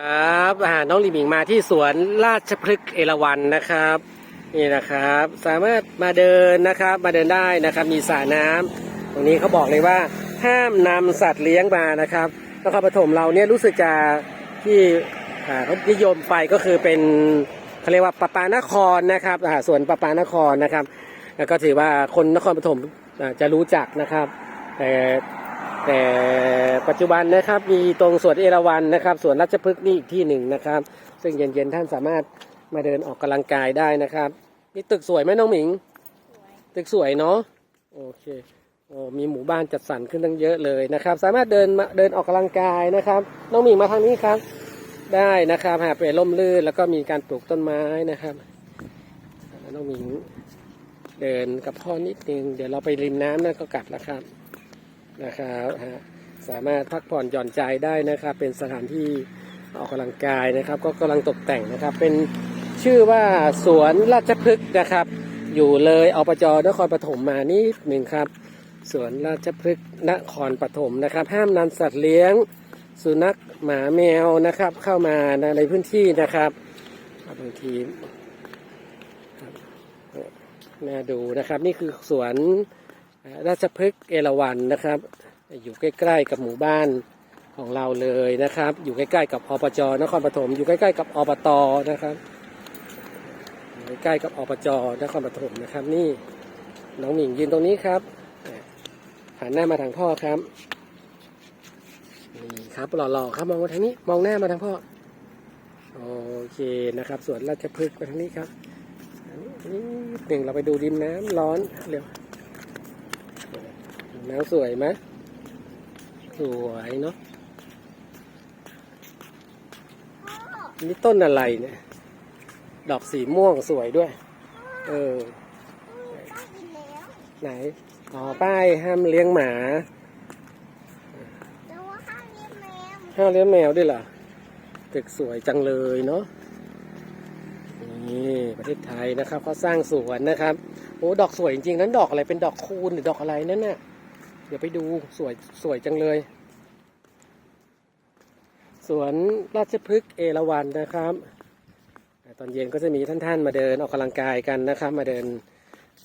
ครับอ่าน้องลิมิงมาที่สวนราชพฤกษ์เอราวัณนะครับ นี่นะครับ สามารถมาเดินนะครับ มาเดินได้นะครับ มีสระน้ำตรงนี้เขาบอกเลยว่าห้ามนำสัตว์เลี้ยงมานะครับนครปฐมเราเนี่ยรู้สึกจะที่เขานิยมไปก็คือเป็นเขาเรียกว่าปะปานครนะครับอ่าสวนปะปานครนะครับแล้วก็ถือว่าคนนครปฐมจะรู้จักนะครับแต่ แต่ปัจจุบันนะครับมีตรงสวนเอราวัณนะครับสวนราชพฤกษ์นี่อีกที่หนึ่งนะครับ ซึ่งเย็นๆท่านสามารถมาเดินออกกำลังกายได้นะครับนี่ตึกสวยไหมน้องหมิง ตึกสวยเนาะโอเคโอ้มีหมู่บ้านจัดสรรขึ้นตั้งเยอะเลยนะครับ สามารถเดินมาเดินออกกำลังกายนะครับ น้องหมิงมาทางนี้ครับ ได้นะครับหาเป็นร่มรื่นแล้วก็มีการปลูกต้นไม้นะครับน้องหมิงเดินกับพ่อนิดนึงเดี๋ยวเราไปริมน้ำนั่นก็กลับแล้วครับ นะครับสามารถพักผ่อนหย่อนใจได้นะครับ เป็นสถานที่ออกกำลังกายนะครับ ก็กำลังตกแต่งนะครับ เป็นชื่อว่าสวนราชพฤกษ์นะครับ อยู่เลยอปจนครปฐมมานิดหนึ่งครับสวนราชพฤกษ์นครปฐมนะครับ ห้ามนำสัตว์เลี้ยง สุนัขหมาแมวนะครับ เข้ามาในพื้นที่นะครับบางทีน่าดูนะครับ นี่คือสวน ราชพฤกษ์เอราวัณนะครับ อยู่ใกล้ๆกับหมู่บ้านของเราเลยนะครับ อยู่ใกล้ๆกับอบจนครปฐมอยู่ใกล้ๆกับอบตนะครับใกล้กับอบจนครปฐมนะครับ นี่น้องหมิงยืนตรงนี้ครับหันหน้ามาทางพ่อครับนี่ครับหล่อๆครับมองมาทางนี้มองหน้ามาทางพ่อโอเคนะครับสวนราชพฤกษ์มาทางนี้ครับอันนี้นิดหนึ่งเราไปดูริมน้ำร้อนเร็ว น้ำสวยไหมสวยเนาะนี่ต้นอะไรเนี่ย ดอกสีม่วงสวยด้วย เออ ไหน อ๋อ ป้ายห้ามเลี้ยงหมาห้ามเลี้ยงแมวด้วยเหรอตึกสวยจังเลยเนาะนี่ประเทศไทยนะครับเขาสร้างสวนนะครับโอ้ดอกสวยจริงๆนั้นดอกอะไรเป็นดอกคูณหรือดอกอะไรนั่นน่ะเดี๋ยวไปดูสวยสวยจังเลย สวนราชพฤกษ์เอราวัณนะครับ ตอนเย็นก็จะมีท่านๆ มาเดินออกกำลังกายกันนะครับ มาเดิน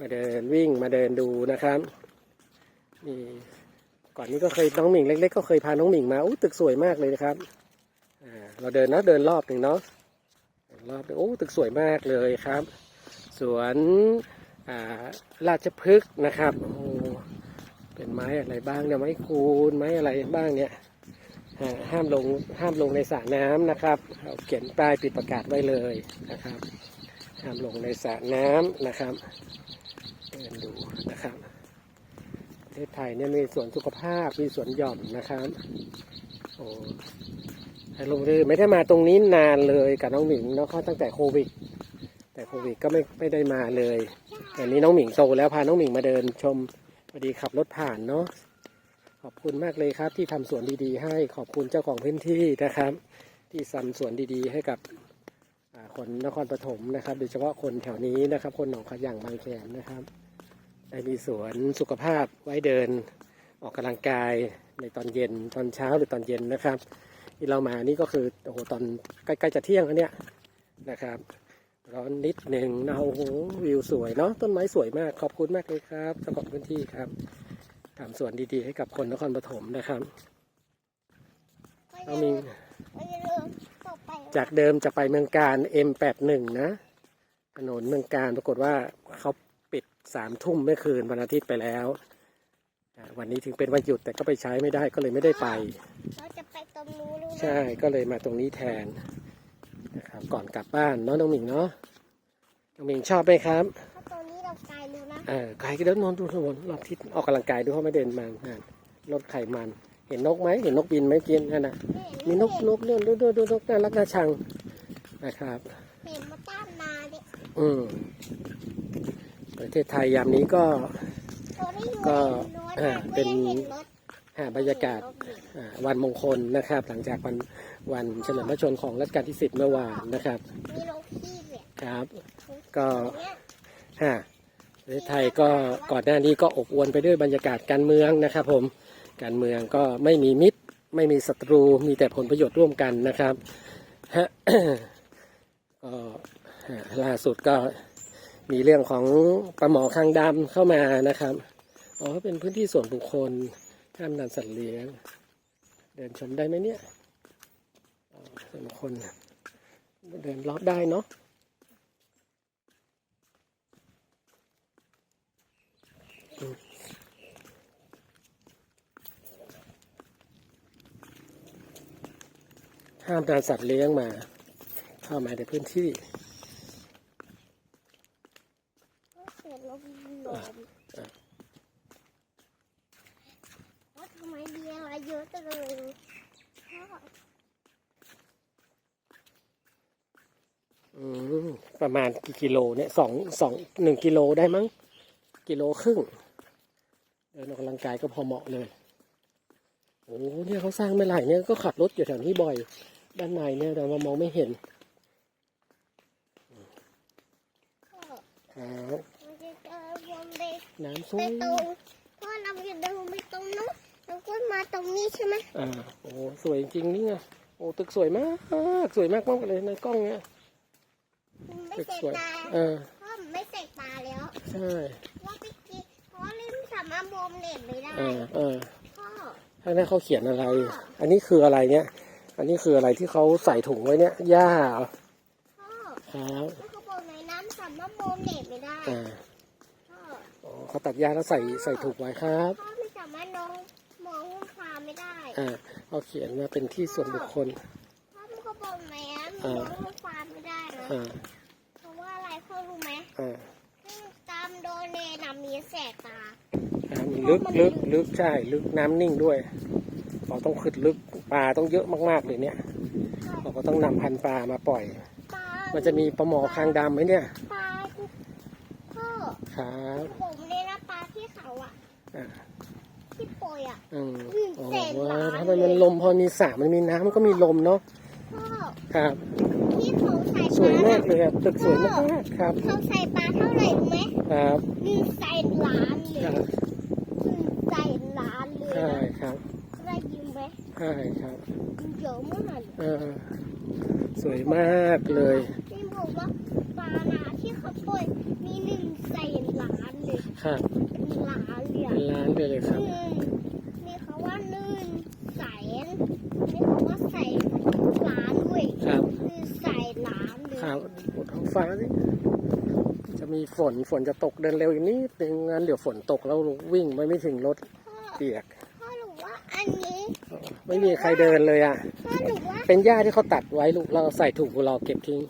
มาเดินวิ่งมาเดินดูนะครับนี่ก่อนนี้ก็เคยน้องหมิงเล็ก ๆ ก็เคยพาน้องหมิงมาอู้ตึกสวยมากเลยนะครับเราเดินนะเดินรอบหนึ่งเนาะรอบโอ้ตึกสวยมากเลยครับ สวนราชพฤกษ์นะครับโอ้ เป็นไม้อะไรบ้างเนี่ยไม้คูนไม้อะไรบ้างเนี่ยห้ามลงห้ามลงในสระน้ำนะครับเราเขียนป้ายปิดประกาศไว้เลยนะครับ ห้ามลงในสระน้ำนะครับเดินดูนะครับประเทศไทยเนี่ยมีสวนสุขภาพมีสวนหย่อมนะครับโอ้ให้ลงเลยไม่ได้มาตรงนี้นานเลยกับน้องหมิงเนาะเขาตั้งแต่โควิด แต่โควิดก็ไม่ไม่ได้มาเลยแต่นี้น้องหมิงโตแล้วพาน้องหมิงมาเดินชม อดีขับรถผ่านเนาะขอบคุณมากเลยครับ ที่ทำสวนดีๆ ให้ขอบคุณเจ้าของพื้นที่นะครับ ที่ทำสวนดีๆ ให้กับคนนครปฐมนะครับ โดยเฉพาะคนแถวนี้นะครับ คนหนองขยางบางแคนะครับ ได้มีสวนสุขภาพไว้เดินออกกำลังกายในตอนเย็นตอนเช้าหรือตอนเย็นนะครับ ที่เรามานี่ก็คือโอ้โหตอนใกล้ๆจะเที่ยงแล้วเนี่ยนะครับ ร้อนนิดหนึ่งนะโอ้โหวิวสวยเนาะต้นไม้สวยมากขอบคุณมากเลยครับเจ้าของพื้นที่ครับทำสวนดีๆ ให้กับคนนครปฐมนะครับเรามีจากเดิมจะไปเมืองการ M81 นะถนนเมืองการปรากฏว่าเขาปิดสามทุ่มเมื่อคืนวันอาทิตย์ไปแล้วอ่าวันนี้ถึงเป็นวันหยุดแต่ก็ไปใช้ไม่ได้ก็เลยไม่ได้ไปเราจะไปตรงนู้นรู้ไหมใช่ก็เลยมาตรงนี้แทน นะครับ ก่อนกลับบ้านเนาะน้องหมิงเนาะน้องหมิงชอบไหมครับถ้าตรงนี้เราไกลรู้นะเออไกลก็เดินนอนดูถนนรอบทิศออกกำลังกายดูเพราะไม่เดินมานั่นลดไขมัน เห็นนกไหมเห็นนกบินไหมกินนั่นนะมีนกนกเนี่ยดูดูดูนกน่ารักน่าชังนะครับเห็นมาตั้งนานเลยอืมประเทศไทยยามนี้ก็ตัวที่อยู่ก็ในรถอ่าอะเป็นก็ยังห็รถหา บรรยากาศวันมงคลนะครับ หลังจากวันวันเฉลิมพระชนม์ของรัชกาลที่สิบเมื่อวานนะครับครับ ก็ฮะประเทศไทยก็ก่อนหน้านี้ก็อบอวลไปด้วยบรรยากาศการเมืองนะครับ ผมการเมืองก็ไม่มีมิตร ไม่มีศัตรูมีแต่ผลประโยชน์ร่วมกันนะครับฮะก็ล่าสุดก็มีเรื่องของปลาหมอคางดำเข้ามานะครับอ๋อเป็นพื้นที่ส่วนบุคคล ห้ามนสัตว์เลี้ยง เดินชมได้ไหมเนี่ยอ๋อส่วนบุคคลเดินรอบได้เนาะห้ามนำสัตว์เลี้ยงมา เข้ามาในพื้นที่ ก็เสียลมลมว่าทำไมมีอะไรเยอะจังเลยพ่อ อืม ประมาณกี่กิโลเนี่ยสองสองหนึ่งกิโลได้มั้ง กิโลครึ่ง เดินออกกำลังกายก็พอเหมาะเลย โอ้เนี่ยเขาสร้างเมื่อไหร่เนี่ยก็ขับรถอยู่แถวนี้บ่อย ด้านในเนี่ยแต่ว่ามองไม่เห็นพ่อครับมันจะเจอวงเด็กน้ำไปซุ้มตรงพ่อเราจะเดินไปตรงนู้นแล้วก็มาตรงนี้ใช่ไหมอ่าโอ้สวยจริงๆนี่ไงโอ้ตึกสวยมาก สวยมากมากเลยในกล้องเนี่ยมันไม่ตึก เสร็จสวย ตาเออ พ่อมันไม่เสร็จตาแล้วใช่ ว่าไปกินเพราะลืมสามารถมองเน็ตไม่ได้เออ เออพ่อข้างหน้าเขาเขียนอะไร อันนี้คืออะไรเนี่ย อันนี้คืออะไรที่เขาใส่ถุงไว้เนี่ยหญ้าเหรอพ่อครับ แล้วเขาบอกในน้ำสามารถมองเน็ตไม่ได้อ่าพ่ออ๋อเขาตัดหญ้าแล้วใส่ใส่ถุงไว้ครับ พ่อไม่สามารถน้องมองห้องฟ้าไม่ได้อ่าเขาเขียนมาเป็นที่ส่วนบุคคล พ่อมันก็บอกในน้ำมอ่าองห้องฟ้าไม่ได้นะอ่า ตามโดนเนนำมีแสกตาอ่ามีลึกลึกลึกใช่ ลึกน้ำนิ่งด้วยเราต้องขึ้นลึกปลาต้องเยอะมากๆเลยเนี่ย เราก็ต้องนำพันธุ์ปลามาปล่อยปลามันจะมีปลาหมอคางดำไหมเนี่ยปลาพ่อครับผมเลยนะปลาที่เขาอะอ่าที่ปล่อยอะอืมอืมอ๋อแสนล้านถ้ามันมันลมพอมีสระมันมีน้ำมันก็มีลมเนาะพ่อครับที่เขาใส่สวยมากเลยครับตึกสวยมากๆครับเขาใส่ปลาเท่าไหร่รู้ไหมครับหนึ่งแสนล้านเลยครับหนึ่งแสนล้านเลยใช่นะครับได้ยินไหมใช่ครับเยอะมากเออสวยมากเลยที่บอกว่าปลานาที่เขาปล่อยมีหนึ่งแสนล้านเลยครับเป็นล้านเลยอะเป็นล้านไปเลยครับ หนึ่งมีเขาว่าหนึ่งแสนมีเขาว่าแสนล้านด้วย ครับ หนึ่งแสนล้านเลย ครับบนท้อง ฟ้านี่จะมีฝนฝนจะตกเดินเร็วอีกนิดนึงงั้นเดี๋ยวฝนตกแล้ววิ่งไปไม่ถึงรถพ่อเปียกพ่อหนูว่าอันนี้ไม่มีใครเดินเลยอะ พ่อหนูว่าเป็นหญ้าที่เขาตัดไว้ลูกเราใส่ถุงเราเก็บทิ้ง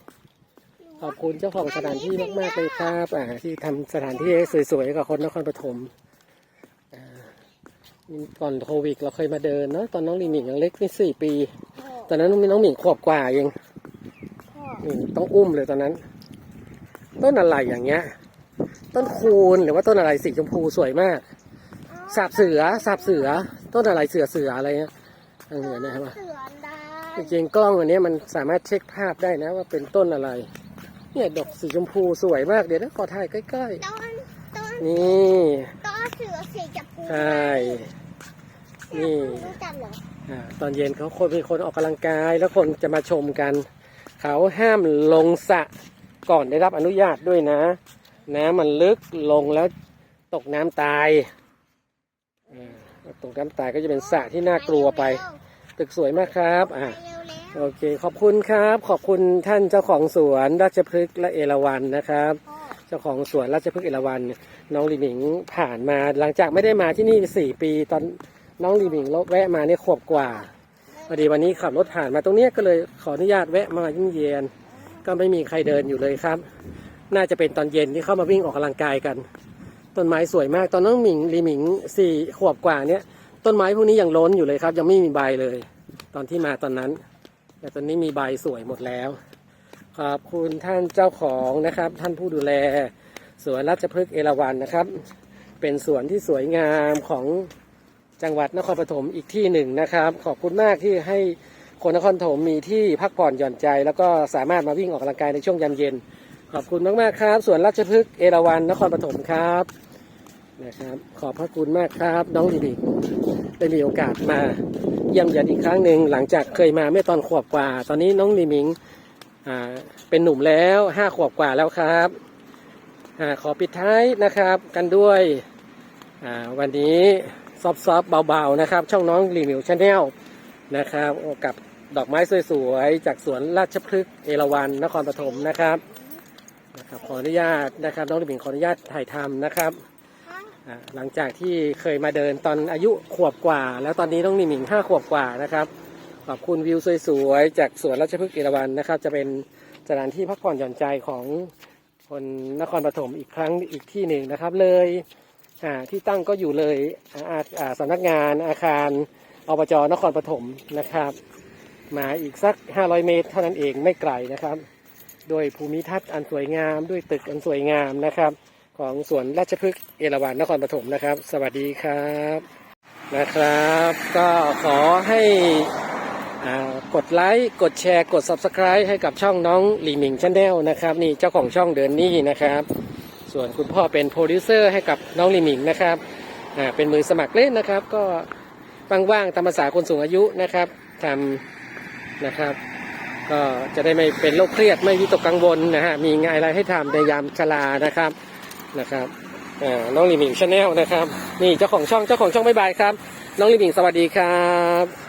หนูขอบว่าคุณเจ้าของสถานที่มากๆเลยครับอ่าที่ทำสถานที่ให้สวยๆกับคนนครปฐมอ่านี่ก่อนโควิดเราเคยมาเดินเนาะตอนน้องลิมิงยังเล็กนี่สี่ปีพ่อตอนนั้นมีน้องหมิงขวบกว่าเองพ่อ นี่ต้องอุ้มเลยตอนนั้น ต้นอะไรอย่างเงี้ย ต้นคูณหรือว่าต้นอะไรสีชมพูสวยมากสาบเสือสาบเสือ ต้นอะไรเสือเสืออะไรเงี้ยทางเหนือเนี่ยใช่ปะเสือดาจริงๆกล้องอันเนี้ยมันสามารถเช็คภาพได้นะว่าเป็นต้นอะไร เนี่ยดอกสีชมพูสวยมากเดี๋ยวนะขอถ่ายใกล้ต้นต้นๆนี่ต้นเสือสีจับปูใช่นี่รู้จักเหรออ่าตอนเย็นเขาคนมีคนออกกำลังกายแล้วคนจะมาชมกัน เขาห้ามลงสระ ก่อนได้รับอนุญาตด้วยนะ น้ำมันลึกลงแล้วตกน้ำตายตกน้ำตายก็จะเป็นสระที่น่ากลัวไป ตึกสวยมากครับอ่าโอเค ขอบคุณครับ ขอบคุณท่านเจ้าของสวนราชพฤกษ์และเอราวัณนะครับ เจ้าของสวนราชพฤกษ์เอราวัณน้องลีหมิงผ่านมา หลังจากไม่ได้มาที่นี่สี่ปี ตอนน้องลีหมิงแวะมาเนี่ยขวบกว่าพอดีวันนี้ขับรถผ่านมาตรงนี้ก็เลยขออนุญาตแวะมายิ่งเย็น ก็ไม่มีใครเดินอยู่เลยครับ น่าจะเป็นตอนเย็นที่เข้ามาวิ่งออกกำลังกายกัน ต้นไม้สวยมาก ตอนน้องหมิงลีหมิงสี่ขวบกว่าเนี่ยต้นไม้พวกนี้ยังล้นอยู่เลยครับ ยังไม่มีใบเลย ตอนที่มาตอนนั้น แต่ตอนนี้มีใบสวยหมดแล้ว ขอบคุณท่านเจ้าของนะครับ ท่านผู้ดูแล สวนราชพฤกษ์เอราวัณนะครับ เป็นสวนที่สวยงามของจังหวัดนครปฐมอีกที่หนึ่งนะครับ ขอบคุณมากที่ให้ คนนครปฐมมีที่พักผ่อนหย่อนใจ แล้วก็สามารถมาวิ่งออกกำลังกายในช่วงยามเย็น ขอบคุณมากๆครับสวนราชพฤกษ์เอราวัณนครปฐมครับนะครับ ขอบพระคุณมากครับน้องดิดิได้มีโอกาสมาเยี่ยมเยียนอีกครั้งหนึ่งหลังจากเคยมาเมื่อตอนขวบกว่า ตอนนี้น้องลีมิงอ่าเป็นหนุ่มแล้วห้าขวบกว่าแล้วครับอาขอปิดท้ายนะครับ กันด้วยอ่าวันนี้ซอฟๆเบาๆนะครับ ช่องน้องรีวิวชาแนลนะครับกับ ดอกไม้สวยๆจากสวนราชพฤกษ์เอราวัณนครปฐมนะครับนะครับ ขออนุญาตนะครับน้องลีหมิงขออนุญาตถ่ายทำนะครับค่ะอ่าหลังจากที่เคยมาเดินตอนอายุขวบกว่า แล้วตอนนี้น้องนิมิงห้าขวบกว่านะครับขอบคุณวิวสวยๆจากสวนราชพฤกษ์เอราวัณนะครับ จะเป็นสถานที่พักผ่อนหย่อนใจของคนนครปฐมอีกครั้งอีกที่หนึ่งนะครับ เลยอ่าที่ตั้งก็อยู่เลยอ่าอ่าอ่าสำนักงานอาคารอบจนครปฐมนะครับ มาอีกสัก 500 เมตร เท่านั้นเองไม่ไกลนะครับ โดยภูมิทัศน์อันสวยงาม ด้วยตึกอันสวยงามนะครับ ของสวนราชพฤกษ์เอราวัณนครปฐมนะครับ สวัสดีครับนะครับ ก็ขอให้กดไลค์กดแชร์กด Subscribe ให้กับช่องน้องหลีหมิงชาแนลนะครับ นี่เจ้าของช่องเดินนี่นะครับ ส่วนคุณพ่อเป็นโปรดิวเซอร์ให้กับน้องหลีหมิงนะครับอ่าเป็นมือสมัครเล่นนะครับ ก็ว่างๆตามภาษาคนสูงอายุนะครับทำ นะครับ ก็จะได้ไม่เป็นโรคเครียดไม่วิตกกังวลนะฮะมีงานอะไรให้ทำในยามชรานะครับนะครับน้องลิมิงชาแนลนะครับ นี่เจ้าของช่องเจ้าของช่องบ๊ายบายครับ น้องลิมิงสวัสดีครับ